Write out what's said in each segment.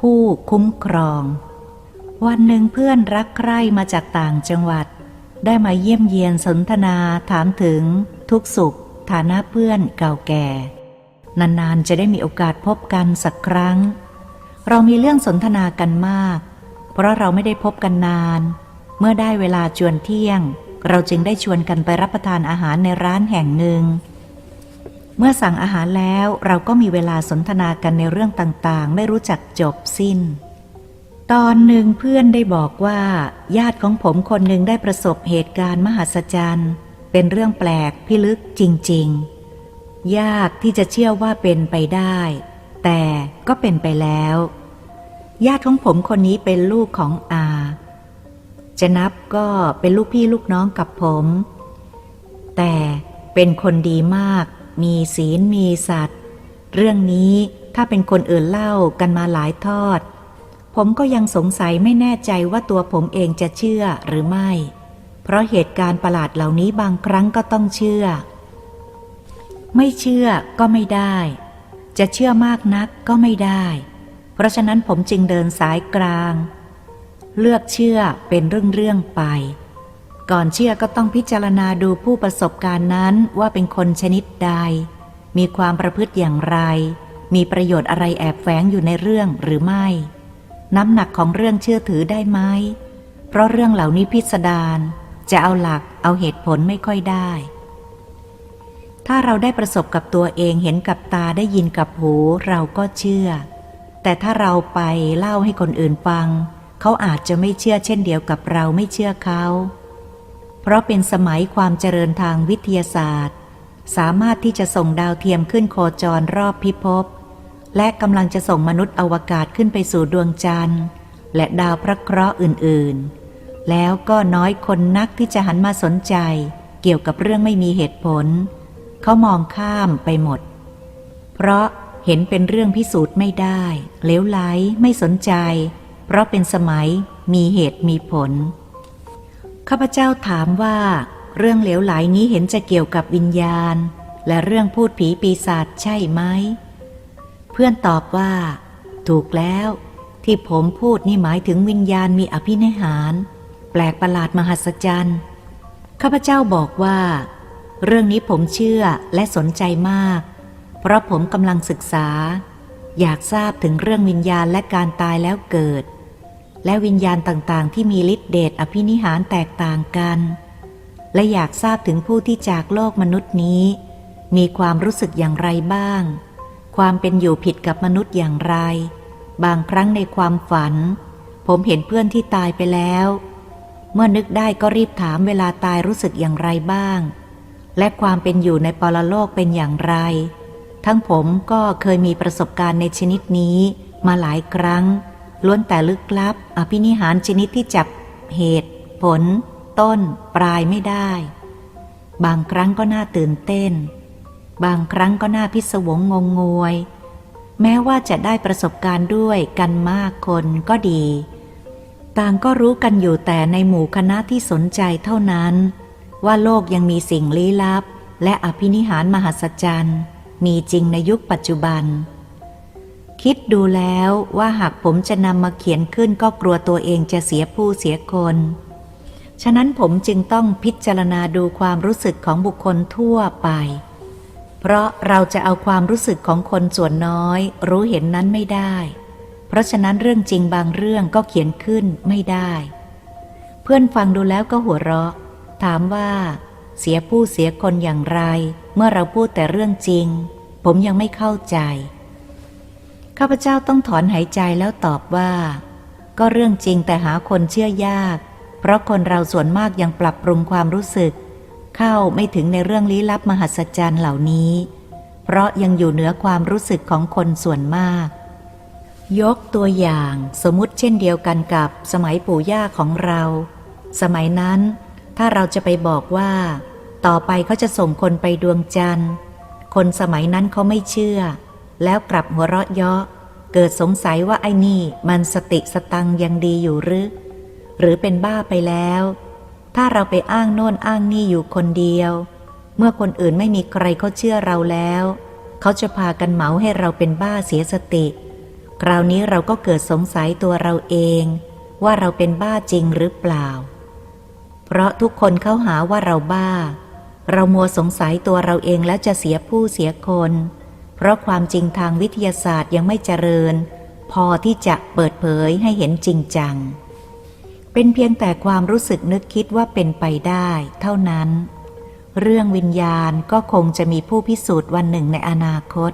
ผู้คุ้มครอง วันหนึ่งเพื่อนรักใคร่มาจากต่างจังหวัด ได้มาเยี่ยมเยียนสนทนาถามถึง ทุกสุข ฐานะเพื่อนเก่าแก่ นานๆจะได้มีโอกาสพบกันสักครั้ง เรามีเรื่องสนทนากันมาก เพราะเราไม่ได้พบกันนาน เมื่อได้เวลาจวนเที่ยง เราจึงได้ชวนกันไปรับประทานอาหารในร้านแห่งหนึ่ง เมื่อสั่งอาหารแล้วเราก็มีเวลาสนทนากันในเรื่องต่างๆ ไม่รู้จักจบสิ้น ตอนหนึ่งเพื่อนได้บอกว่า ญาติของผมคนหนึ่งได้ประสบเหตุการณ์มหัศจรรย์เป็นเรื่องแปลกพิลึกจริง ๆ ยากที่จะเชื่อว่าเป็นไปได้ แต่ก็เป็นไปแล้ว ญาติของผมคนนี้เป็นลูกของอา จะนับก็เป็นลูกพี่ลูกน้องกับผม แต่เป็นคนดีมาก มีศีลมีสัตว์ เรื่องนี้ถ้าเป็นคนอื่นเล่ากันมาหลายทอด ผมก็ยังสงสัยไม่แน่ใจว่าตัวผมเองจะเชื่อหรือไม่ เพราะเหตุการณ์ประหลาดเหล่านี้บางครั้งก็ต้องเชื่อ ไม่เชื่อก็ไม่ได้ จะเชื่อมากนักก็ไม่ได้ เพราะฉะนั้นผมจึงเดินสายกลาง เลือกเชื่อเป็นเรื่องๆไป ก่อนเชื่อก็ต้องพิจารณาดูผู้ประสบการณ์นั้นว่าเป็นคนชนิดใด มีความประพฤติอย่างไร มีประโยชน์อะไรแอบแฝงอยู่ในเรื่องหรือไม่ น้ำหนักของเรื่องเชื่อถือได้ไหมเพราะเรื่องเหล่านี้พิสดารจะเอาหลักเอาเหตุผลไม่ค่อยได้ ถ้าเราได้ประสบกับตัวเองเห็นกับตาได้ยินกับหูเราก็เชื่อ แต่ถ้าเราไปเล่าให้คนอื่นฟัง เขาอาจจะไม่เชื่อเช่นเดียวกับเราไม่เชื่อเขา เพราะเป็นสมัยความเจริญทางวิทยาศาสตร์ สามารถที่จะส่งดาวเทียมขึ้นโคจรรอบพิภพ และกำลังจะส่งมนุษย์อวกาศขึ้นไปสู่ดวงจันทร์ และดาวพระเคราะห์อื่นๆ แล้วก็น้อยคนนักที่จะหันมาสนใจ เกี่ยวกับเรื่องไม่มีเหตุผล เขามองข้ามไปหมด เพราะเห็นเป็นเรื่องพิสูจน์ไม่ได้เลวไหลไม่สนใจ เพราะเป็นสมัยมีเหตุมีผล ข้าพเจ้าถามว่า เรื่องเหลวไหลนี้เห็นจะเกี่ยวกับวิญญาณ และเรื่องพูดผีปีศาจใช่ไหม เพื่อนตอบว่า ถูกแล้ว ที่ผมพูดนี่หมายถึงวิญญาณมีอภินิหาร แปลกประหลาดมหัศจรรย์ข้าพเจ้าบอกว่า เรื่องนี้ผมเชื่อและสนใจมาก เพราะผมกำลังศึกษา อยากทราบถึงเรื่องวิญญาณและการตายแล้วเกิด และวิญญาณต่างๆ ที่มีฤทธิเดชอภินิหารแตกต่างกัน และอยากทราบถึงผู้ที่จากโลกมนุษย์นี้ มีความรู้สึกอย่างไรบ้าง ความเป็นอยู่ผิดกับมนุษย์อย่างไร บางครั้งในความฝัน ผมเห็นเพื่อนที่ตายไปแล้ว เมื่อนึกได้ก็รีบถามเวลาตายรู้สึกอย่างไรบ้าง และความเป็นอยู่ในปรโลกเป็นอย่างไร ทั้งผมก็เคยมีประสบการณ์ในชนิดนี้มาหลายครั้ง ล้วนแต่ลึกลับ อภินิหารชนิดที่จับเหตุ ผล ต้น ปลายไม่ได้ บางครั้งก็น่าตื่นเต้น บางครั้งก็น่าพิศวงงงงวย แม้ว่าจะได้ประสบการณ์ด้วยกันมากคนก็ดี ต่างก็รู้กันอยู่แต่ในหมู่คณะที่สนใจเท่านั้น ว่าโลกยังมีสิ่งลี้ลับ และอภินิหารมหัศจรรย์ มีจริงในยุคปัจจุบัน คิดดูแล้วว่าหากผมจะนำมาเขียนขึ้นก็กลัวตัวเองจะเสียผู้เสียคน ฉะนั้นผมจึงต้องพิจารณาดูความรู้สึกของบุคคลทั่วไป เพราะเราจะเอาความรู้สึกของคนส่วนน้อย รู้เห็นนั้นไม่ได้ เพราะฉะนั้นเรื่องจริงบางเรื่องก็เขียนขึ้นไม่ได้ เพื่อนฟังดูแล้วก็หัวเราะ ถามว่า เสียผู้เสียคนอย่างไร เมื่อเราพูดแต่เรื่องจริง ผมยังไม่เข้าใจ ข้าพเจ้าต้องถอนหายใจแล้วตอบว่า ก็เรื่องจริงแต่หาคนเชื่อยาก เพราะคนเราส่วนมากยังปรับปรุงความรู้สึก เข้าไม่ถึงในเรื่องลี้ลับมหัศจรรย์เหล่านี้ เพราะยังอยู่เหนือความรู้สึกของคนส่วนมาก ยกตัวอย่างสมมติเช่นเดียวกันกับสมัยปู่ย่าของเรา สมัยนั้น ถ้าเราจะไปบอกว่า ต่อไปเขาจะส่งคนไปดวงจันทร์ คนสมัยนั้นเขาไม่เชื่อ แล้วกลับหัวเราะเยาะเกิดสงสัยว่าไอ้นี่มันสติสตังยังดีอยู่หรือ หรือเป็นบ้าไปแล้ว ถ้าเราไปอ้างโน่นอ้างนี่อยู่คนเดียว เมื่อคนอื่นไม่มีใครเขาเชื่อเราแล้ว เขาจะพากันเหมาให้เราเป็นบ้าเสียสติ คราวนี้เราก็เกิดสงสัยตัวเราเอง ว่าเราเป็นบ้าจริงหรือเปล่า เพราะทุกคนเข้าหาว่าเราบ้า เรามัวสงสัยตัวเราเองแล้วจะเสียผู้เสียคน เพราะความจริงทางวิทยาศาสตร์ยังไม่เจริญ พอที่จะเปิดเผยให้เห็นจริงจัง เป็นเพียงแต่ความรู้สึกนึกคิดว่าเป็นไปได้ เท่านั้น เรื่องวิญญาณก็คงจะมีผู้พิสูจน์วันหนึ่งในอนาคต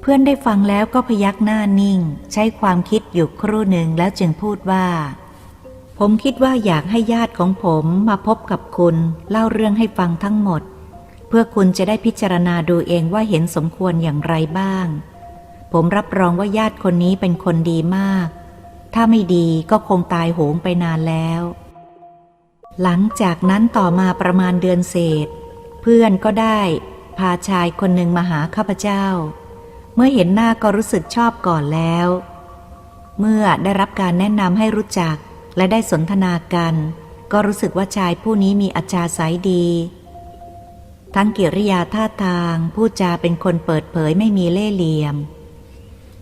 เพื่อนได้ฟังแล้วก็พยักหน้านิ่ง ใช้ความคิดอยู่ครู่หนึ่งแล้วจึงพูดว่า ผมคิดว่าอยากให้ญาติของผมมาพบกับคุณ เล่าเรื่องให้ฟังทั้งหมด พื่อคุณจะได้พิจารณาดูเองว่าเห็นสมควรอย่างไรบ้าง ผมรับรองว่าญาติคนนี้เป็นคนดีมาก ถ้าไม่ดีก็คงตายโหงไปนานแล้ว หลังจากนั้นต่อมาประมาณเดือนเศษ เพื่อนก็ได้ พาชายคนหนึ่งมาหาข้าพเจ้า เมื่อเห็นหน้าก็รู้สึกชอบก่อนแล้ว เมื่อได้รับการแนะนำให้รู้จักและได้สนทนากัน ก็รู้สึกว่าชายผู้นี้มีอัจฉริยดี ทั้งกิริยาท่าทาง พูดจาเป็นคนเปิดเผยไม่มีเล่ห์เหลี่ยม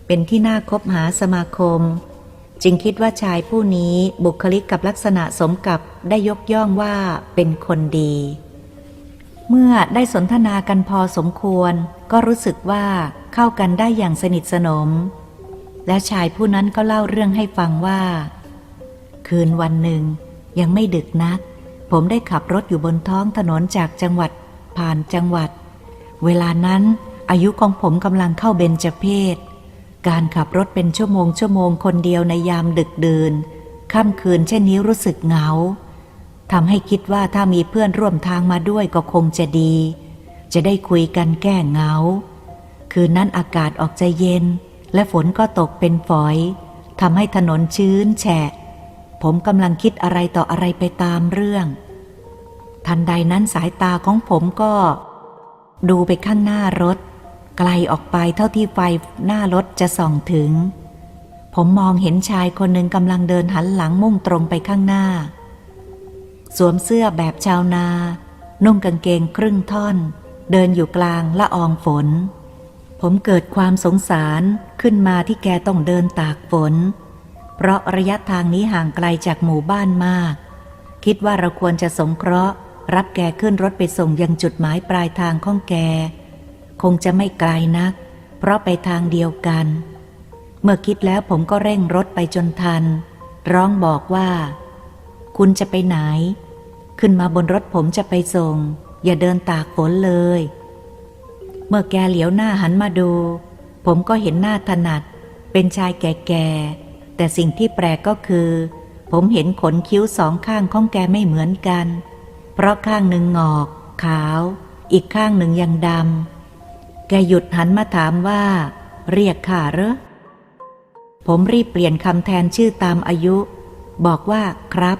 เป็นที่น่าคบหาสมาคม จึงคิดว่าชายผู้นี้บุคลิกกับลักษณะสมกับได้ยกย่องว่าเป็นคนดี เมื่อได้สนทนากันพอสมควร ก็รู้สึกว่าเข้ากันได้อย่างสนิทสนม และชายผู้นั้นก็เล่าเรื่องให้ฟังว่า คืนวันหนึ่งยังไม่ดึกนัก ผมได้ขับรถอยู่บนท้องถนนจากจังหวัด ผ่านจังหวัด เวลานั้นอายุของผมกำลังเข้าเบญจเพศ การขับรถเป็นชั่วโมงชั่วโมงคนเดียวในยามดึกดื่นค่ำคืนเช่นนี้รู้สึกเหงาทำให้คิดว่าถ้ามีเพื่อนร่วมทางมาด้วยก็คงจะดี จะได้คุยกันแก้เหงา คืนนั้นอากาศออกจะเย็น และฝนก็ตกเป็นฝอยทำให้ถนนชื้นแฉะ ผมกำลังคิดอะไรต่ออะไรไปตามเรื่อง ทันใดนั้นสายตาของผมก็ ดูไปข้างหน้ารถ ไกลออกไปเท่าที่ไฟหน้ารถจะส่องถึง ผมมองเห็นชายคนหนึ่งกำลังเดินหันหลังมุ่งตรงไปข้างหน้า สวมเสื้อแบบชาวนา นุ่งกางเกงครึ่งท่อน เดินอยู่กลางละอองฝน ผมเกิดความสงสารขึ้นมาที่แกต้องเดินตากฝน เพราะระยะทางนี้ห่างไกลจากหมู่บ้านมาก คิดว่าเราควรจะสงเคราะห์ รับแกขึ้นรถไปส่งยังจุดหมายปลายทางของแก คงจะไม่ไกลนัก เพราะไปทางเดียวกัน เมื่อคิดแล้วผมก็เร่งรถไปจนทัน ร้องบอกว่า คุณจะไปไหน ขึ้นมาบนรถผมจะไปส่ง อย่าเดินตากฝนเลย เมื่อแกเหลียวหน้าหันมาดู ผมก็เห็นหน้าถนัด เป็นชายแก่ๆแต่สิ่งที่แปลกก็คือ ผมเห็นขนคิ้วสองข้างของแกไม่เหมือนกันเพราะข้างหนึ่งงอก ขาว อีกข้างหนึ่งยังดำ แกหยุดหันมาถามว่า เรียกข้าเหรอ ผมรีบเปลี่ยนคำแทนชื่อตามอายุ บอกว่าครับ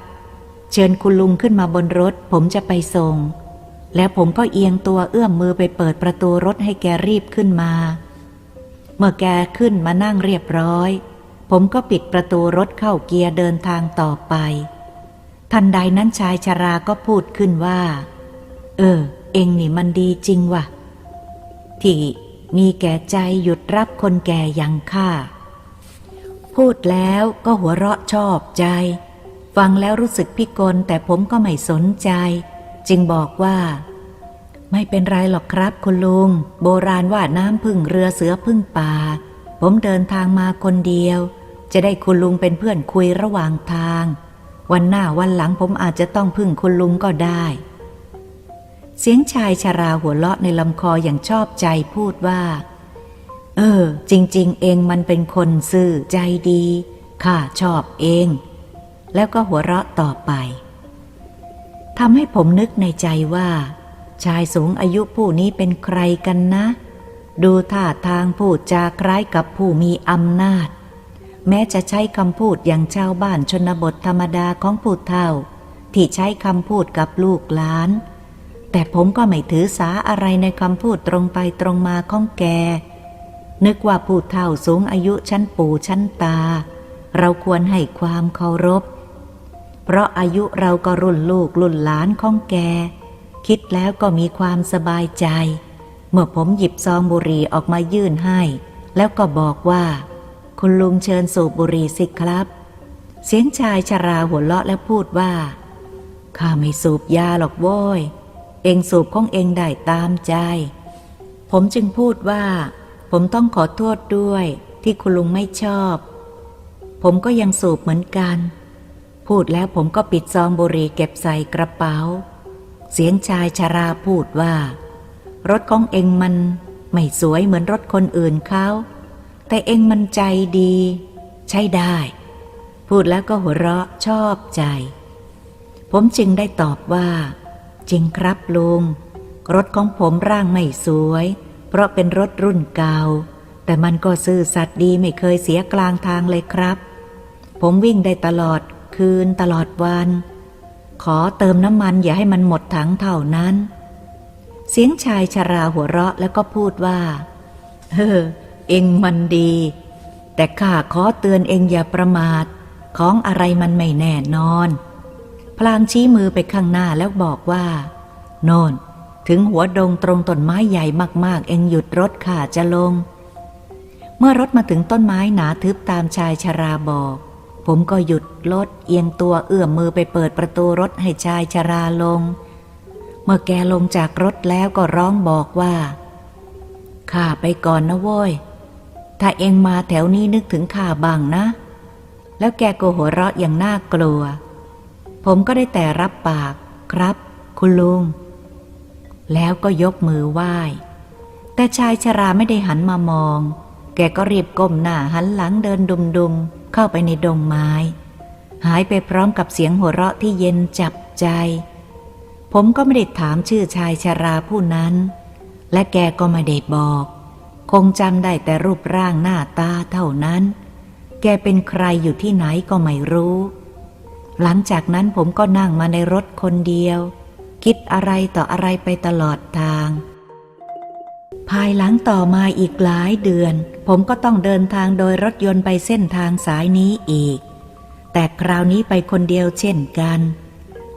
เชิญคุณลุงขึ้นมาบนรถ ผมจะไปส่ง แล้วผมก็เอียงตัวเอื้อมมือไปเปิดประตูรถให้แกรีบขึ้นมา เมื่อแกขึ้นมานั่งเรียบร้อย ผมก็ปิดประตูรถเข้าเกียร์เดินทางต่อไป ทันใดนั้นชายชราก็พูดขึ้นว่า เออ เองนี่มันดีจริงว่ะที่มีแก่ใจหยุดรับคนแก่ย่างข้า พูดแล้วก็หัวเราะชอบใจ ฟังแล้วรู้สึกพิกลแต่ผมก็ไม่สนใจ จึงบอกว่า ไม่เป็นไรหรอกครับคุณลุง โบราณว่าน้ำพึ่งเรือเสือพึ่งป่า ผมเดินทางมาคนเดียว จะได้คุณลุงเป็นเพื่อนคุยระหว่างทาง วันหน้าวันหลังผมอาจจะต้องพึ่งคุณลุงก็ได้ เสียงชายชราหัวเราะในลำคออย่างชอบใจพูดว่า เออ จริง ๆ เองมันเป็นคนซื่อใจดีข้าชอบเอง แล้วก็หัวเราะต่อไปทำให้ผมนึกในใจว่า ชายสูงอายุผู้นี้เป็นใครกันนะ ดูท่าทางพูดจาคล้ายกับผู้มีอำนาจ แม้จะใช้คำพูดอย่างชาวบ้านชนบทธรรมดาของผู้เฒ่า ที่ใช้คำพูดกับลูกหลาน แต่ผมก็ไม่ถือสาอะไรในคำพูดตรงไปตรงมาของแก นึกว่าผู้เฒ่าสูงอายุชั้นปู่ชั้นตา เราควรให้ความเคารพ เพราะอายุเราก็รุ่นลูกรุ่นหลานของแก คิดแล้วก็มีความสบายใจ เมื่อผมหยิบซองบุหรี่ออกมายื่นให้ แล้วก็บอกว่า คุณลุงเชิญสูบบุหรี่สิครับ เสียงชายชราหัวเราะและพูดว่า ข้าไม่สูบยาหรอกโว้ย เองสูบของเองได้ตามใจ ผมจึงพูดว่า ผมต้องขอโทษด้วยที่คุณลุงไม่ชอบ ผมก็ยังสูบเหมือนกัน พูดแล้วผมก็ปิดซองบุหรี่เก็บใส่กระเป๋า เสียงชายชราพูดว่า รถของเองมันไม่สวยเหมือนรถคนอื่นเขา แต่เองมันใจดี ใช่ได้ พูดแล้วก็หัวเราะชอบใจ ผมจึงได้ตอบว่า จริงครับลุง รถของผมร่างไม่สวย เพราะเป็นรถรุ่นเก่า แต่มันก็ซื่อสัตย์ดีไม่เคยเสียกลางทางเลยครับ ผมวิ่งได้ตลอดคืนตลอดวัน ขอเติมน้ำมันอย่าให้มันหมดถังเท่านั้น เสียงชายชราหัวเราะแล้วก็พูดว่าเฮ้อ เองมันดี แต่ข้าขอเตือนเองอย่าประมาท ของอะไรมันไม่แน่นอน พลางชี้มือไปข้างหน้าแล้วบอกว่า โน่น ถึงหัวดงตรงต้นไม้ใหญ่มากๆ เองหยุดรถข่าจะลง เมื่อรถมาถึงต้นไม้หนาทึบตามชายชราบอก ผมก็หยุดรถเอียงตัวเอื้อมมือไปเปิดประตูรถให้ชายชราลง เมื่อแกลงจากรถแล้วก็ร้องบอกว่าข้าไปก่อนนะโว้ย ถ้าเองมาแถวนี้นึกถึงข้าบ้างนะ แล้วแกก็หัวเราะอย่างน่ากลัว ผมก็ได้แต่รับปากครับ คุณลุง แล้วก็ยกมือไหว้ แต่ชายชราไม่ได้หันมามอง แกก็รีบก้มหน้าหันหลังเดินดุมๆ เข้าไปในดงไม้ หายไปพร้อมกับเสียงหัวเราะที่เย็นจับใจ ผมก็ไม่ได้ถามชื่อชายชราผู้นั้น และแกก็ไม่ได้บอก งจำได้แต่รูปร่างหน้าตาเท่านั้น แกเป็นใครอยู่ที่ไหนก็ไม่รู้ หลังจากนั้นผมก็นั่งมาในรถคนเดียว คิดอะไรต่ออะไรไปตลอดทาง ภายหลังต่อมาอีกหลายเดือน ผมก็ต้องเดินทางโดยรถยนต์ไปเส้นทางสายนี้อีก แต่คราวนี้ไปคนเดียวเช่นกัน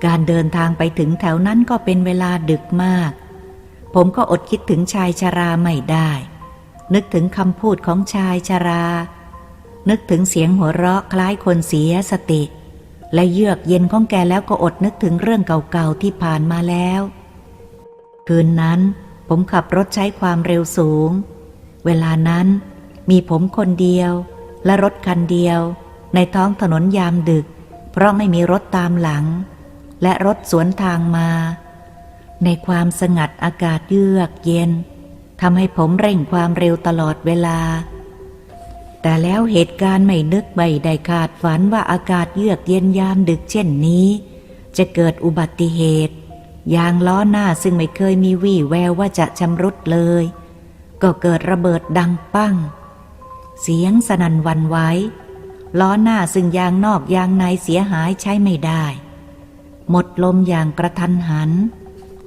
การเดินทางไปถึงแถวนั้นก็เป็นเวลาดึกมาก ผมก็อดคิดถึงชายชราไม่ได้ นึกถึงคำพูดของชายชรา นึกถึงเสียงหัวเราะคล้ายคนเสียสติ และเยือกเย็นของแกแล้วก็อดนึกถึงเรื่องเก่าๆที่ผ่านมาแล้ว คืนนั้นผมขับรถใช้ความเร็วสูง เวลานั้นมีผมคนเดียวและรถคันเดียว ในท้องถนนยามดึก เพราะไม่มีรถตามหลัง และรถสวนทางมา ในความสงัดอากาศเยือกเย็น ทำให้ผมเร่งความเร็วตลอดเวลา แต่แล้วเหตุการณ์ไม่นึกไม่ได้คาดฝันว่าอากาศเยือกเย็นยามดึกเช่นนี้ จะเกิดอุบัติเหตุ ยางล้อหน้าซึ่งไม่เคยมีวี่แววว่าจะชำรุดเลย ก็เกิดระเบิดดังปั้ง เสียงสนั่นวันไหวล้อหน้าซึ่งยางนอกยางในเสียหายใช้ไม่ได้ หมดลมอย่างกระทันหัน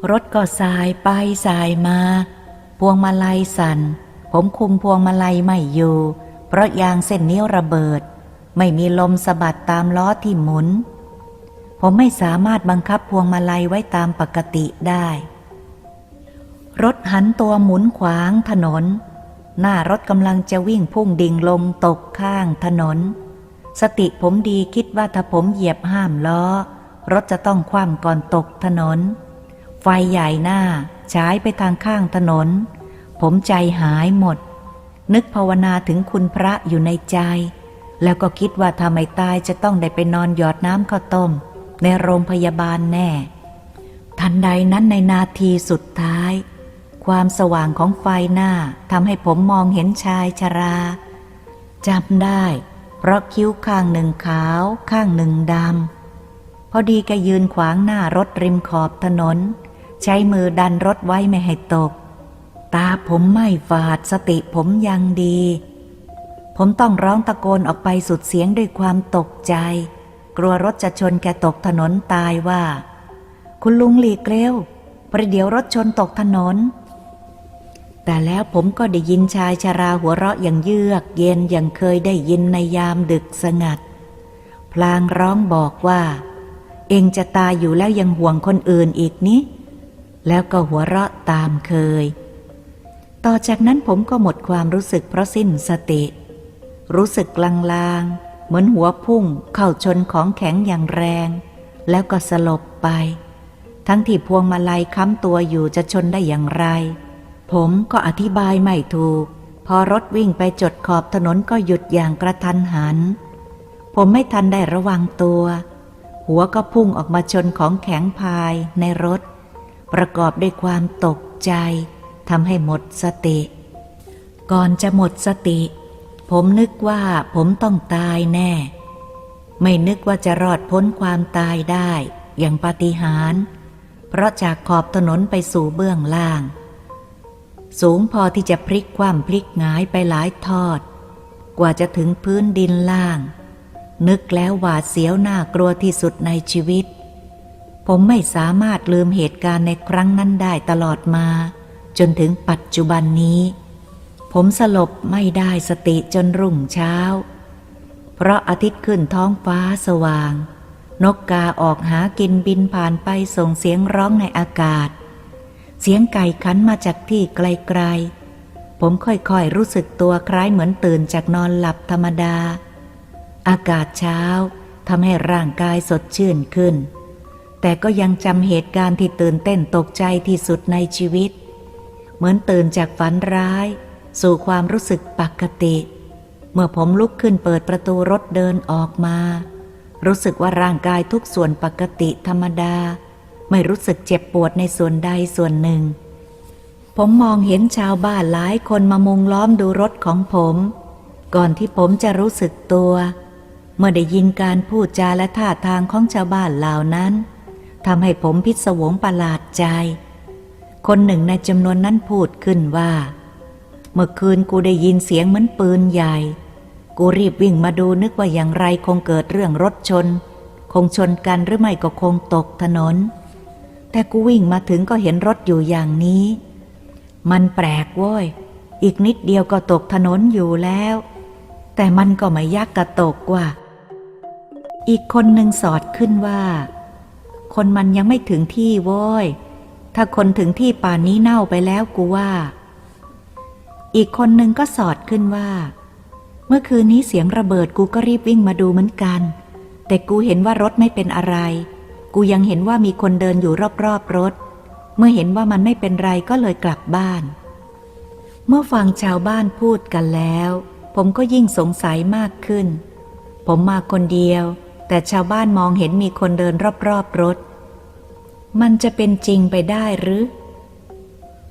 รถก็สายไปสายมา พวงมาลัยสั่น ผมคุมพวงมาลัยไม่อยู่ เพราะยางเส้นนิ้วระเบิด ไม่มีลมสะบัดตามล้อที่หมุน ผมไม่สามารถบังคับพวงมาลัยไว้ตามปกติได้ รถหันตัวหมุนขวางถนน หน้ารถกำลังจะวิ่งพุ่งดิ่งลงตกข้างถนน สติผมดีคิดว่าถ้าผมเหยียบห้ามล้อ รถจะต้องคว่ำก่อนตกถนน ไฟใหญ่หน้า ฉายไปทางข้างถนน ผมใจหายหมด นึกภาวนาถึงคุณพระอยู่ในใจ แล้วก็คิดว่าถ้าไมตายจะต้องได้ไปนอนหยอดน้ำข้าวต้ม ในโรงพยาบาลแน่ ทันใดนั้นในนาทีสุดท้าย ความสว่างของไฟหน้าทำให้ผมมองเห็นชายชราจำได้ เพราะคิ้วข้างหนึ่งขาว ข้างหนึ่งดำพอดีแกยืนขวางหน้ารถริมขอบถนน ใช้มือดันรถไว้ไม่ให้ตก ตาผมไม่ฝาดสติผมยังดี ผมต้องร้องตะโกนออกไปสุดเสียงด้วยความตกใจ กลัวรถจะชนแกตกถนนตายว่า คุณลุงหลีกเร็วประเดี๋ยวรถชนตกถนน แต่แล้วผมก็ได้ยินชายชาราหัวเราะอย่างเยือกเย็นอย่างเคยได้ยินในยามดึกสงัด พลางร้องบอกว่า เองจะตายอยู่แล้วยังห่วงคนอื่นอีกนี้ แล้วก็หัวเราะตามเคย ต่อจากนั้นผมก็หมดความรู้สึกเพราะสิ้นสติ รู้สึกลางๆ เหมือนหัวพุ่งเข้าชนของแข็งอย่างแรง แล้วก็สลบไป ทั้งที่พวงมาลัยค้ำตัวอยู่จะชนได้อย่างไร ผมก็อธิบายไม่ถูก พอรถวิ่งไปจดขอบถนนก็หยุดอย่างกระทันหัน ผมไม่ทันได้ระวังตัว หัวก็พุ่งออกมาชนของแข็งภายในรถ ประกอบด้วยความตกใจทำให้หมดสติ ก่อนจะหมดสติ ผมนึกว่าผมต้องตายแน่ ไม่นึกว่าจะรอดพ้นความตายได้อย่างปาฏิหาริย์เพราะจากขอบถนนไปสู่เบื้องล่าง สูงพอที่จะพลิกคว่ำพลิกหงายไปหลายทอด กว่าจะถึงพื้นดินล่าง นึกแล้วหวาดเสียวน่ากลัวที่สุดในชีวิต ผมไม่สามารถลืมเหตุการณ์ในครั้งนั้นได้ตลอดมา จนถึงปัจจุบันนี้ ผมสลบไม่ได้สติจนรุ่งเช้า เพราะอาทิตย์ขึ้นท้องฟ้าสว่าง นกกาออกหากินบินผ่านไปส่งเสียงร้องในอากาศ เสียงไก่ขันมาจากที่ไกลๆ ผมค่อยๆรู้สึกตัวคล้ายเหมือนตื่นจากนอนหลับธรรมดา อากาศเช้าทำให้ร่างกายสดชื่นขึ้น แต่ก็ยังจำเหตุการณ์ที่ตื่นเต้นตกใจที่สุดในชีวิต เหมือนตื่นจากฝันร้าย สู่ความรู้สึกปกติ เมื่อผมลุกขึ้นเปิดประตูรถเดินออกมา รู้สึกว่าร่างกายทุกส่วนปกติธรรมดา ไม่รู้สึกเจ็บปวดในส่วนใดส่วนหนึ่ง ผมมองเห็นชาวบ้านหลายคนมามุงล้อมดูรถของผม ก่อนที่ผมจะรู้สึกตัว เมื่อได้ยินการพูดจาและท่าทางของชาวบ้านเหล่านั้น ทำให้ผมพิศวงประหลาดใจ คนหนึ่งในจำนวนนั้นพูดขึ้นว่า เมื่อคืนกูได้ยินเสียงเหมือนปืนใหญ่ กูรีบวิ่งมาดูนึกว่าอย่างไรคงเกิดเรื่องรถชน คงชนกันหรือไม่ก็คงตกถนน แต่กูวิ่งมาถึงก็เห็นรถอยู่อย่างนี้ มันแปลกโว้ย อีกนิดเดียวก็ตกถนนอยู่แล้ว แต่มันก็ไม่ยักกระตกกว่า อีกคนหนึ่งสอดขึ้นว่า คนมันยังไม่ถึงที่โว้ย ถ้าคนถึงที่ป่านนี้เน่าไปแล้วกูว่า อีกคนหนึ่งก็สอดขึ้นว่า เมื่อคืนนี้เสียงระเบิดกูก็รีบวิ่งมาดูเหมือนกัน แต่กูเห็นว่ารถไม่เป็นอะไร กูยังเห็นว่ามีคนเดินอยู่รอบๆรถ เมื่อเห็นว่ามันไม่เป็นไรก็เลยกลับบ้าน เมื่อฟังชาวบ้านพูดกันแล้ว ผมก็ยิ่งสงสัยมากขึ้น ผมมาคนเดียว แต่ชาวบ้านมองเห็นมีคนเดินรอบๆรถ มันจะเป็นจริงไปได้หรือ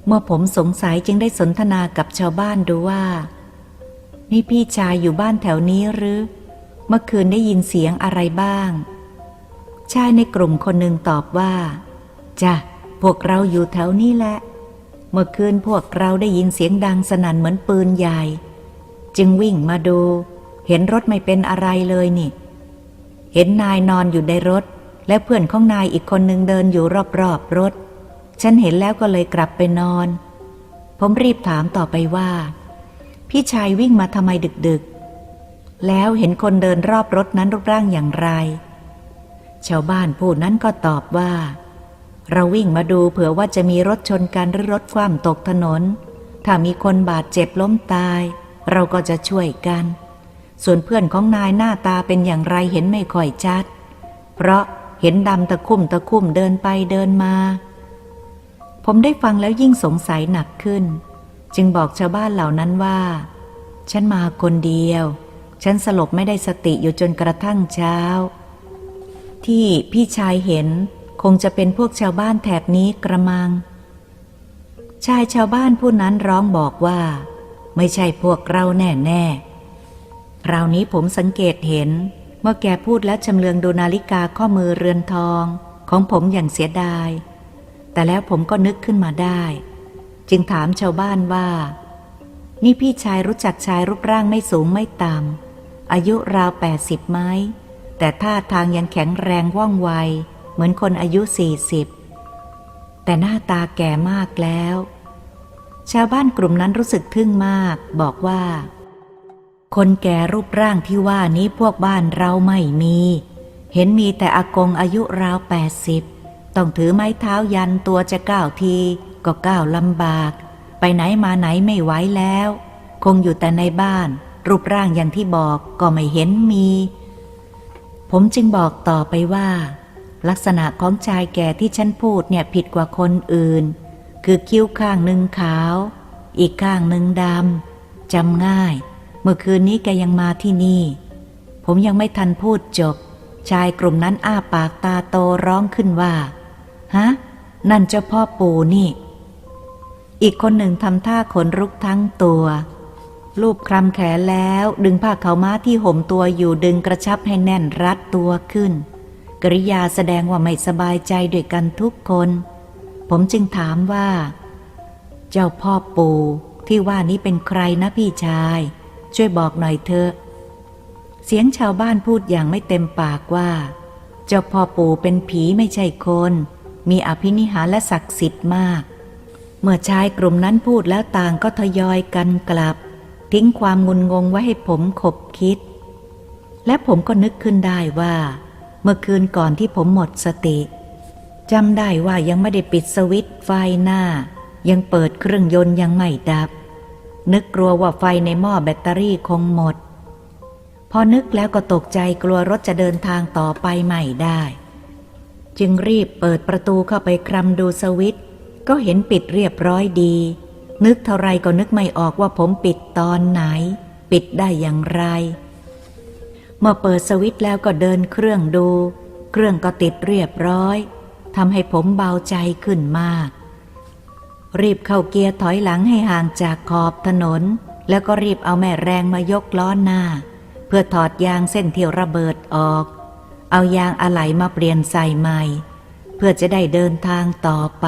เมื่อผมสงสัยจึงได้สนทนากับชาวบ้านดูว่า นี่พี่ชายอยู่บ้านแถวนี้หรือ เมื่อคืนได้ยินเสียงอะไรบ้าง ชายในกลุ่มคนหนึ่งตอบว่าจ้ะพวกเราอยู่แถวนี้แหละ เมื่อคืนพวกเราได้ยินเสียงดังสนั่นเหมือนปืนใหญ่ จึงวิ่งมาดู เห็นรถไม่เป็นอะไรเลยนี่ เห็นนายนอนอยู่ในรถ และเพื่อนของนายอีกคนหนึ่งเดินอยู่รอบๆรถ ฉันเห็นแล้วก็เลยกลับไปนอน ผมรีบถามต่อไปว่า พี่ชายวิ่งมาทำไมดึกๆ แล้วเห็นคนเดินรอบรถนั้นรูปร่างอย่างไร ชาวบ้านผู้นั้นก็ตอบว่า เราวิ่งมาดูเผื่อว่าจะมีรถชนกันหรือรถคว่ำตกถนน ถ้ามีคนบาดเจ็บล้มตาย เราก็จะช่วยกัน ส่วนเพื่อนของนายหน้าตาเป็นอย่างไรเห็นไม่ค่อยชัด เพราะเห็นดำตะคุ่มตะคุ่มเดินไปเดินมา ผมได้ฟังแล้วยิ่งสงสัยหนักขึ้น จึงบอกชาวบ้านเหล่านั้นว่า ฉันมาคนเดียว ฉันสลบไม่ได้สติอยู่จนกระทั่งเช้า ที่พี่ชายเห็นคงจะเป็นพวกชาวบ้านแถบนี้กระมัง ชายชาวบ้านผู้นั้นร้องบอกว่า ไม่ใช่พวกเราแน่แน่ คราวนี้ผมสังเกตเห็น เมื่อแกพูดแล้วชำเลืองดูนาฬิกาข้อมือเรือนทอง ของผมอย่างเสียดาย แต่แล้วผมก็นึกขึ้นมาได้ จึงถามชาวบ้านว่า นี่พี่ชายรู้จักชายรูปร่างไม่สูงไม่ต่ำอายุราวแปดสิบไหมแต่ท่าทางยังแข็งแรงว่องไว เหมือนคนอายุสี่สิบแต่หน้าตาแก่มากแล้ว ชาวบ้านกลุ่มนั้นรู้สึกทึ่งมาก บอกว่า คนแก่รูปร่างที่ว่านี้พวกบ้านเราไม่มี เห็นมีแต่อากงอายุราวแปดสิบต้องถือไม้เท้ายันตัวจะก้าวทีก็ก้าวลำบาก ไปไหนมาไหนไม่ไหวแล้ว คงอยู่แต่ในบ้าน รูปร่างอย่างที่บอกก็ไม่เห็นมี ผมจึงบอกต่อไปว่า ลักษณะของชายแก่ที่ฉันพูดเนี่ยผิดกว่าคนอื่น คือคิ้วข้างหนึ่งขาว อีกข้างหนึ่งดำจำง่าย เมื่อคืนนี้แกยังมาที่นี่ ผมยังไม่ทันพูดจบ ชายกลุ่มนั้นอ้าปากตาโตร้องขึ้นว่า ฮะ นั่นเจ้าพ่อปู่นี่ อีกคนหนึ่งทำท่าขนลุกทั้งตัว ลูบคลำแขนแล้วดึงผ้าขาวม้าที่ห่มตัวอยู่ดึงกระชับให้แน่นรัดตัวขึ้น กริยาแสดงว่าไม่สบายใจด้วยกันทุกคน ผมจึงถามว่า เจ้าพ่อปู่ที่ว่านี้เป็นใครนะพี่ชาย ช่วยบอกหน่อยเถอะ เสียงชาวบ้านพูดอย่างไม่เต็มปากว่า เจ้าพ่อปู่เป็นผีไม่ใช่คน มีอภินิหารและศักดิ์สิทธิ์มาก เมื่อชายกลุ่มนั้นพูดแล้วต่างก็ทยอยกันกลับ ทิ้งความงุนงงไว้ให้ผมขบคิด และผมก็นึกขึ้นได้ว่า เมื่อคืนก่อนที่ผมหมดสติจำได้ว่ายังไม่ได้ปิดสวิตไฟหน้า ยังเปิดเครื่องยนต์ยังไม่ดับ นึกกลัวว่าไฟในหม้อแบตเตอรี่คงหมด พอนึกแล้วก็ตกใจกลัวรถจะเดินทางต่อไปใหม่ได้ จึงรีบเปิดประตูเข้าไปคลำดูสวิตก็เห็นปิดเรียบร้อยดี นึกเท่าไรก็นึกไม่ออกว่าผมปิดตอนไหน ปิดได้อย่างไร เมื่อเปิดสวิตแล้วก็เดินเครื่องดู เครื่องก็ติดเรียบร้อยทำให้ผมเบาใจขึ้นมาก รีบเข้าเกียร์ถอยหลังให้ห่างจากขอบถนน แล้วก็รีบเอาแม่แรงมายกล้อหน้า เพื่อถอดยางเส้นเที่ยวระเบิดออก เอายางอะไหล่มาเปลี่ยนใส่ใหม่ เพื่อจะได้เดินทางต่อไป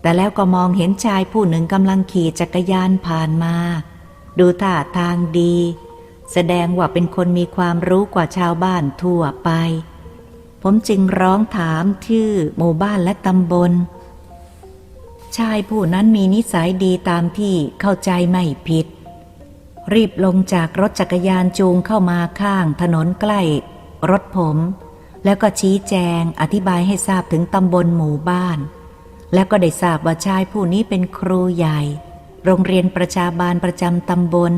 แต่แล้วก็มองเห็นชายผู้หนึ่งกำลังขี่จักรยานผ่านมา ดูท่าทางดี แสดงว่าเป็นคนมีความรู้กว่าชาวบ้านทั่วไป ผมจึงร้องถามชื่อหมู่บ้านและตำบล ชายผู้นั้นมีนิสัยดีตามที่เข้าใจไม่ผิด รีบลงจากรถจักรยานจูงเข้ามาข้างถนนใกล้ รถผม แล้วก็ชี้แจงอธิบายให้ทราบถึงตำบลหมู่บ้าน แล้วก็ได้ทราบว่าชายผู้นี้เป็นครูใหญ่ โรงเรียนประชาบาลประจำตำบล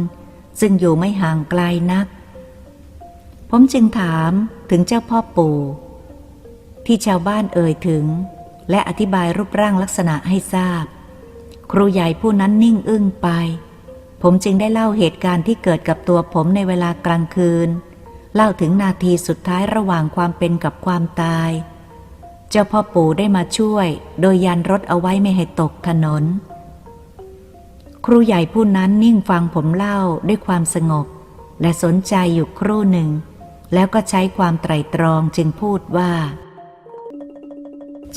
ซึ่งอยู่ไม่ห่างไกลนัก ผมจึงถามถึงเจ้าพ่อปู่ที่ชาวบ้านเอ่ยถึง และอธิบายรูปร่างลักษณะให้ทราบ ครูใหญ่ผู้นั้นนิ่งอึ้งไป ผมจึงได้เล่าเหตุการณ์ที่เกิดกับตัวผมในเวลากลางคืน เล่าถึงนาทีสุดท้ายระหว่างความเป็นกับความตาย เจ้าพ่อปู่ได้มาช่วย โดยยันรถเอาไว้ไม่ให้ตกถนน ครูใหญ่ผู้นั้นนิ่งฟังผมเล่าด้วยความสงบ และสนใจอยู่ครู่หนึ่ง แล้วก็ใช้ความไตรตรองจึงพูดว่า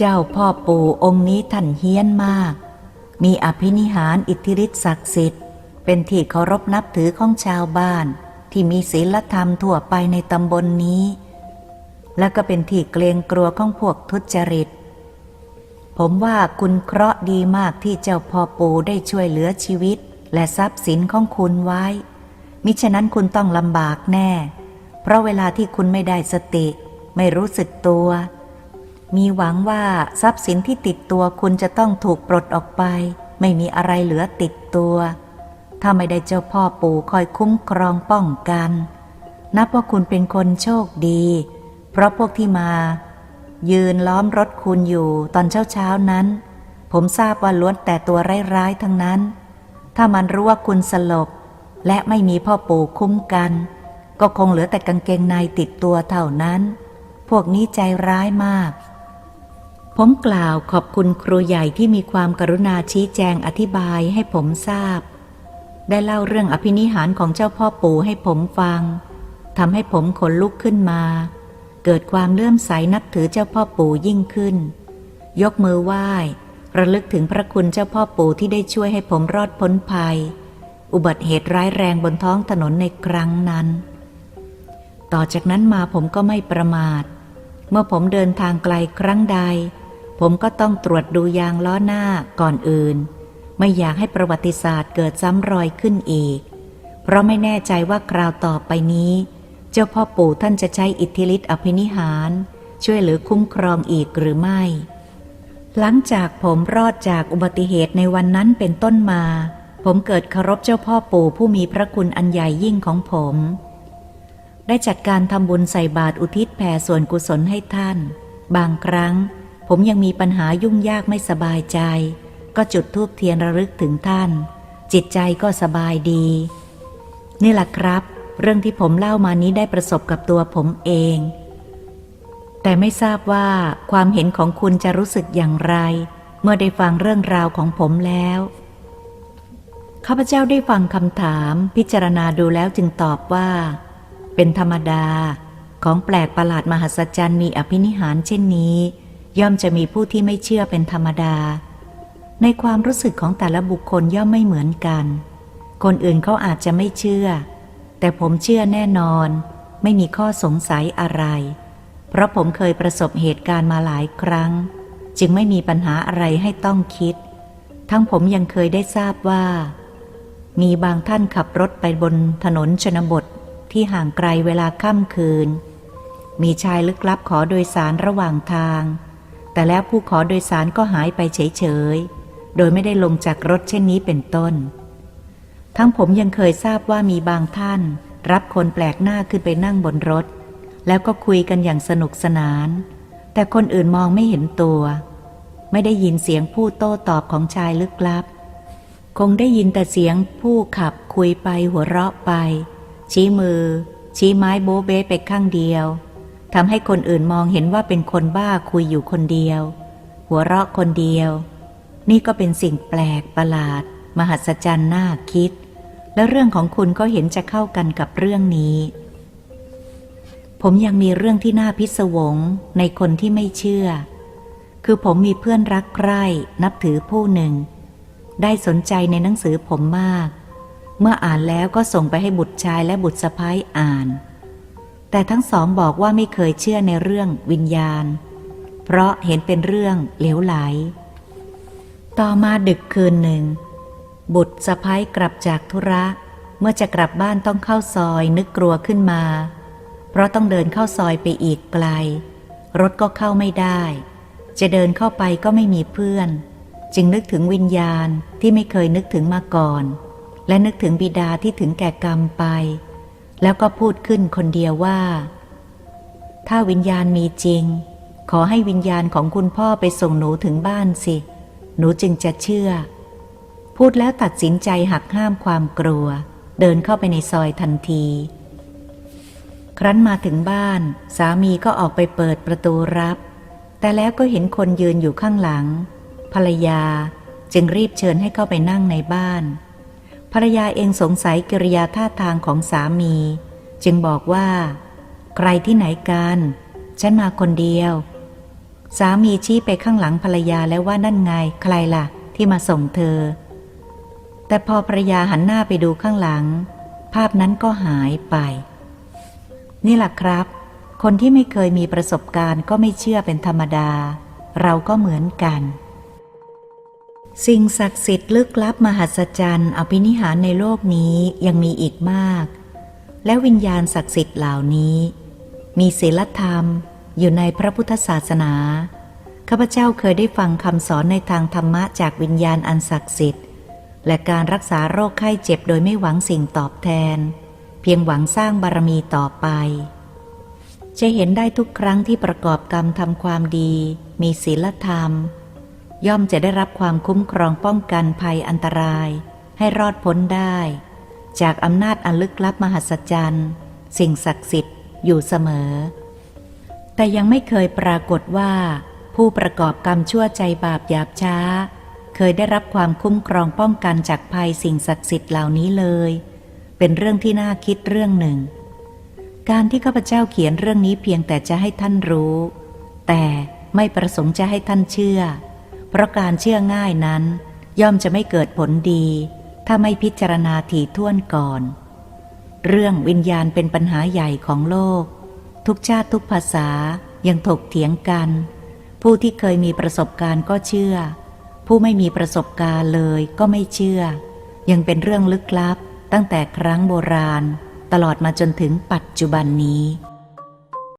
เจ้าพ่อปู่องค์นี้ท่านเฮี้ยนมาก มีอภินิหารอิทธิฤทธิศักดิ์สิทธิ์ เป็นที่เคารพนับถือของชาวบ้าน ที่มีศีลธรรมทั่วไปในตำบลนนี้ และก็เป็นที่เกรงกลัวของพวกทุจริต ผมว่าคุณเคราะห์ดีมากที่เจ้าพ่อปู่ได้ช่วยเหลือชีวิต และทรัพย์สินของคุณไว้ มิฉะนั้นคุณต้องลำบากแน่ เพราะเวลาที่คุณไม่ได้สติ ไม่รู้สึกตัว มีหวังว่าทรัพย์สินที่ติดตัวคุณจะต้องถูกปลดออกไป ไม่มีอะไรเหลือติดตัว ถ้าไม่ได้เจ้าพ่อปู่คอยคุ้มครองป้องกัน นับว่าคุณเป็นคนโชคดี เพราะพวกที่มา ยืนล้อมรถคุณอยู่ตอนเช้าๆนั้น ผมทราบว่าล้วนแต่ตัวร้ายๆทั้งนั้น ถ้ามันรู้ว่าคุณสลบ และไม่มีพ่อปู่คุ้มกัน ก็คงเหลือแต่กางเกงในติดตัวเท่านั้น พวกนี้ใจร้ายมาก ผมกล่าวขอบคุณครูใหญ่ที่มีความกรุณาชี้แจงอธิบายให้ผมทราบ ได้เล่าเรื่องอภินิหารของเจ้าพ่อปู่ให้ผมฟังทำให้ผมขนลุกขึ้นมา เกิดความเลื่อมใสนับถือเจ้าพ่อปู่ยิ่งขึ้น ยกมือไหว้ ระลึกถึงพระคุณเจ้าพ่อปู่ที่ได้ช่วยให้ผมรอดพ้นภัย อุบัติเหตุร้ายแรงบนท้องถนนในครั้งนั้น ต่อจากนั้นมาผมก็ไม่ประมาท เมื่อผมเดินทางไกลครั้งใด ผมก็ต้องตรวจดูยางล้อหน้าก่อนอื่น ไม่อยากให้ประวัติศาสตร์เกิดซ้ำรอยขึ้นอีก เพราะไม่แน่ใจว่าคราวต่อไปนี้ เจ้าพ่อปู่ท่านจะใช้อิทธิฤทธิอภินิหาร ช่วยเหลือคุ้มครองอีกหรือไม่ หลังจากผมรอดจากอุบัติเหตุในวันนั้นเป็นต้นมา ผมเกิดเคารพเจ้าพ่อปู่ผู้มีพระคุณอันใหญ่ยิ่งของผม ได้จัดการทำบุญใส่บาตรอุทิศแผ่ส่วนกุศลให้ท่าน บางครั้ง ผมยังมีปัญหายุ่งยากไม่สบายใจ ก็จุดธูปเทียนระลึกถึงท่าน จิตใจก็สบายดี นี่แหละครับ เรื่องที่ผมเล่ามานี้ได้ประสบกับตัวผมเอง แต่ไม่ทราบว่าความเห็นของคุณจะรู้สึกอย่างไร เมื่อได้ฟังเรื่องราวของผมแล้วข้าพเจ้าได้ฟังคำถามพิจารณาดูแล้วจึงตอบว่า เป็นธรรมดาของแปลกประหลาดมหัศจรรย์มีอภินิหารเช่นนี้ ย่อมจะมีผู้ที่ไม่เชื่อเป็นธรรมดา ในความรู้สึกของแต่ละบุคคลย่อมไม่เหมือนกัน คนอื่นเขาอาจจะไม่เชื่อ แต่ผมเชื่อแน่นอน ไม่มีข้อสงสัยอะไร เพราะผมเคยประสบเหตุการณ์มาหลายครั้ง จึงไม่มีปัญหาอะไรให้ต้องคิด ทั้งผมยังเคยได้ทราบว่า มีบางท่านขับรถไปบนถนนชนบทที่ห่างไกลเวลาค่ำคืน มีชายลึกลับขอโดยสารระหว่างทาง แต่แล้วผู้ขอโดยสารก็หายไปเฉยๆ โดยไม่ได้ลงจากรถเช่นนี้เป็นต้น ทั้งผมยังเคยทราบว่ามีบางท่าน รับคนแปลกหน้าขึ้นไปนั่งบนรถ แล้วก็คุยกันอย่างสนุกสนาน แต่คนอื่นมองไม่เห็นตัว ไม่ได้ยินเสียงพูดโต้ตอบของชายลึกลับ คงได้ยินแต่เสียงผู้ขับคุยไปหัวเราะไป ชี้มือ ชี้ไม้โบเบไปข้างเดียว ทำให้คนอื่นมองเห็นว่าเป็นคนบ้าคุยอยู่คนเดียว หัวเราะคนเดียว นี่ก็เป็นสิ่งแปลกประหลาด มหัศจรรย์น่าคิด และเรื่องของคุณก็เห็นจะเข้ากันกับเรื่องนี้ ผมยังมีเรื่องที่น่าพิศวงในคนที่ไม่เชื่อ คือผมมีเพื่อนรักใคร่นับถือผู้หนึ่ง ได้สนใจในหนังสือผมมาก เมื่ออ่านแล้วก็ส่งไปให้บุตรชายและบุตรสะพ้ายอ่าน แต่ทั้งสองบอกว่าไม่เคยเชื่อในเรื่องวิญญาณ เพราะเห็นเป็นเรื่องเหลวไหล ต่อมาดึกคืนหนึ่ง บุตรสะพ้ายกลับจากธุระ เมื่อจะกลับบ้านต้องเข้าซอยนึกกลัวขึ้นมา เพราะต้องเดินเข้าซอยไปอีกไกล รถก็เข้าไม่ได้ จะเดินเข้าไปก็ไม่มีเพื่อน จึงนึกถึงวิญญาณที่ไม่เคยนึกถึงมาก่อน และนึกถึงบิดาที่ถึงแก่กรรมไป แล้วก็พูดขึ้นคนเดียวว่า ถ้าวิญญาณมีจริง ขอให้วิญญาณของคุณพ่อไปส่งหนูถึงบ้านสิ หนูจึงจะเชื่อ พูดแล้วตัดสินใจหักห้ามความกลัว เดินเข้าไปในซอยทันที ครั้นมาถึงบ้าน สามีก็ออกไปเปิดประตูรับ แต่แล้วก็เห็นคนยืนอยู่ข้างหลัง ภรรยาจึงรีบเชิญให้เข้าไปนั่งในบ้าน ภรรยาเองสงสัยกิริยาท่าทางของสามี จึงบอกว่า ใครที่ไหนกัน ฉันมาคนเดียว สามีชี้ไปข้างหลังภรรยาแล้วว่านั่นไงใครล่ะ ที่มาส่งเธอ แต่พอภรรยาหันหน้าไปดูข้างหลัง ภาพนั้นก็หายไป นี่แหละครับ คนที่ไม่เคยมีประสบการณ์ก็ไม่เชื่อเป็นธรรมดา เราก็เหมือนกัน สิ่งศักดิ์สิทธิ์ลึกลับมหัศจรรย์อภินิหารในโลกนี้ยังมีอีกมาก และวิญญาณศักดิ์สิทธิ์เหล่านี้ มีศีลธรรมอยู่ในพระพุทธศาสนา ข้าพเจ้าเคยได้ฟังคำสอนในทางธรรมะจากวิญญาณอันศักดิ์สิทธิ์ และการรักษาโรคไข้เจ็บโดยไม่หวังสิ่งตอบแทน เพียงหวังสร้างบารมีต่อไป จะเห็นได้ทุกครั้งที่ประกอบกรรมทำความดี มีศีลธรรม ย่อมจะได้รับความคุ้มครองป้องกันภัยอันตราย ให้รอดพ้นได้ จากอำนาจอันลึกลับมหัศจรรย์สิ่งศักดิ์สิทธิ์อยู่เสมอ แต่ยังไม่เคยปรากฏว่า ผู้ประกอบกรรมชั่วใจบาปหยาบช้า เคยได้รับความคุ้มครองป้องกันจากภัยสิ่งศักดิ์สิทธิ์เหล่านี้เลย เป็นเรื่องที่น่าคิดเรื่องหนึ่ง การที่ข้าพเจ้าเขียนเรื่องนี้เพียงแต่จะให้ท่านรู้ แต่ไม่ประสงค์จะให้ท่านเชื่อ เพราะการเชื่อง่ายนั้น ย่อมจะไม่เกิดผลดี ถ้าไม่พิจารณาถี่ถ้วนก่อน เรื่องวิญญาณเป็นปัญหาใหญ่ของโลก ทุกชาติทุกภาษายังถกเถียงกัน ผู้ที่เคยมีประสบการณ์ก็เชื่อ ผู้ไม่มีประสบการณ์เลยก็ไม่เชื่อ ยังเป็นเรื่องลึกลับตั้งแต่ครั้งโบราณ ตลอดมาจนถึงปัจจุบันนี้